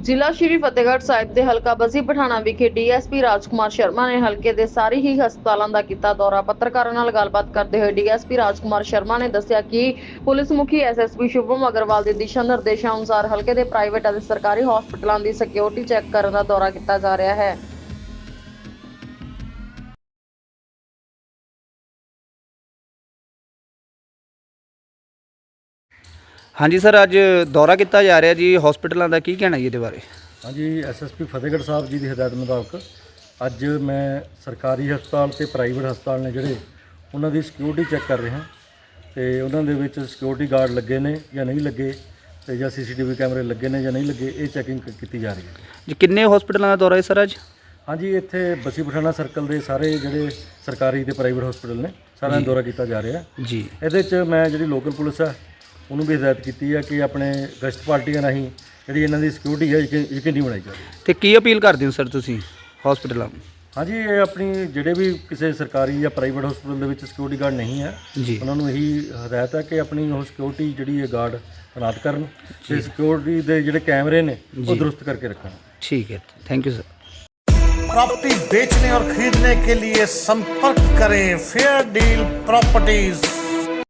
ਜ਼ਿਲ੍ਹਾ ਸ਼੍ਰੀ ਫਤਿਹਗੜ੍ਹ ਸਾਹਿਬ ਦੇ ਹਲਕਾ ਬਸੀ ਪਠਾਣਾ ਵਿਖੇ ਡੀਐਸਪੀ ਰਾਜਕੁਮਾਰ ਸ਼ਰਮਾ ਨੇ ਹਲਕੇ ਦੇ ਸਾਰੇ ਹੀ ਹਸਪਤਾਲਾਂ ਦਾ ਕੀਤਾ ਦੌਰਾ। ਪੱਤਰਕਾਰਾਂ ਨਾਲ ਗੱਲਬਾਤ ਕਰਦੇ ਹੋਏ ਡੀਐਸਪੀ ਰਾਜਕੁਮਾਰ ਸ਼ਰਮਾ ਨੇ ਦੱਸਿਆ ਕਿ ਪੁਲਿਸ ਮੁਖੀ ਐਸਐਸਪੀ ਸ਼ੁਭਮ ਅਗਰਵਾਲ ਦੇ ਦਿਸ਼ਾ ਨਿਰਦੇਸ਼ਾਂ ਅਨੁਸਾਰ ਹਲਕੇ ਦੇ ਪ੍ਰਾਈਵੇਟ ਅਤੇ ਸਰਕਾਰੀ ਹਸਪਤਾਲਾਂ ਦੀ ਸਿਕਿਉਰਿਟੀ ਚੈੱਕ ਕਰਨ ਦਾ ਦੌਰਾ ਕੀਤਾ ਜਾ ਰਿਹਾ ਹੈ। ਹਾਂਜੀ ਸਰ ਅੱਜ ਦੌਰਾ ਕੀਤਾ ਜਾ ਰਿਹਾ ਜੀ ਹਸਪੀਟਲਾਂ ਦਾ ਕੀ ਕਹਿਣਾ ਜੀ ਇਹਦੇ ਬਾਰੇ? ਹਾਂਜੀ ਐਸਐਸਪੀ ਫਤਿਹਗੜ੍ਹ ਸਾਹਿਬ ਜੀ ਦੀ ਹਦਾਇਤ ਮੁਤਾਬਕ ਅੱਜ ਮੈਂ ਸਰਕਾਰੀ ਹਸਪਤਾਲ ਤੇ ਪ੍ਰਾਈਵੇਟ ਹਸਪਤਾਲ ਨੇ ਜਿਹੜੇ ਉਹਨਾਂ ਦੀ ਸਿਕਿਉਰਿਟੀ ਚੈੱਕ ਕਰ ਰਿਹਾ ਤੇ ਉਹਨਾਂ ਦੇ ਵਿੱਚ ਸਿਕਿਉਰਿਟੀ ਗਾਰਡ ਲੱਗੇ ਨੇ ਜਾਂ ਨਹੀਂ ਲੱਗੇ ਤੇ ਜਾਂ ਸੀਸੀਟੀਵੀ ਕੈਮਰੇ ਲੱਗੇ ਨੇ ਜਾਂ ਨਹੀਂ ਲੱਗੇ ਇਹ ਚੈਕਿੰਗ ਕੀਤੀ ਜਾ ਰਹੀ ਹੈ। ਜੀ ਕਿੰਨੇ ਹਸਪੀਟਲਾਂ ਦਾ ਦੌਰਾ ਹੈ ਸਰ ਅੱਜ? ਹਾਂਜੀ ਇੱਥੇ ਬਸੀ ਪਠਾਣਾ ਸਰਕਲ ਦੇ ਸਾਰੇ ਜਿਹੜੇ ਸਰਕਾਰੀ ਤੇ ਪ੍ਰਾਈਵੇਟ ਹਸਪੀਟਲ ਨੇ ਸਾਰਿਆਂ ਦਾ ਦੌਰਾ ਕੀਤਾ ਜਾ ਰਿਹਾ। ਜੀ। ਇਹਦੇ 'ਚ ਮੈਂ ਜਿਹੜੀ ਲੋਕਲ ਪੁਲਿਸ ਹੈ ਉਹਨੂੰ ਵੀ ਹਦਾਇਤ ਕੀਤੀ ਹੈ ਕਿ ਆਪਣੇ ਗਸ਼ਤ ਪਾਰਟੀਆਂ ਰਾਹੀਂ ਜਿਹੜੀ ਇਹਨਾਂ ਦੀ ਸਿਕਿਉਰਿਟੀ ਹੈ ਯਕੀ- ਯਕੀਨੀ ਬਣਾਈ ਜਾਵੇ ਤੇ ਕੀ ਅਪੀਲ ਕਰਦੇ ਹੋ ਸਰ ਤੁਸੀਂ ਹਸਪੀਟਲਾਂ ਨੂੰ ਹਾਂਜੀ ਇਹ ਆਪਣੀ ਜਿਹੜੇ ਵੀ ਕਿਸੇ ਸਰਕਾਰੀ ਜਾਂ ਪ੍ਰਾਈਵੇਟ ਹਸਪੀਟਲ ਦੇ ਵਿੱਚ ਸਿਕਿਉਰਿਟੀ ਗਾਰਡ ਨਹੀਂ ਹੈ ਜੀ ਉਹਨਾਂ ਨੂੰ ਇਹੀ ਹਦਾਇਤ ਹੈ ਕਿ ਆਪਣੀ ਉਹ ਸਿਕਿਉਰਿਟੀ ਜਿਹੜੀ ਹੈ ਗਾਰਡ ਤੈਨਾਤ ਕਰਨ ਤੇ ਸਿਕਿਉਰਿਟੀ ਦੇ ਜਿਹੜੇ ਕੈਮਰੇ ਨੇ ਉਹ ਦਰੁਸਤ ਕਰਕੇ ਰੱਖਣ ਠੀਕ ਹੈ ਥੈਂਕ ਯੂ ਸਰ प्रॉपर्टी बेचने और खरीदने के लिए संपर्क करें फेयर डील प्रॉपर्टीज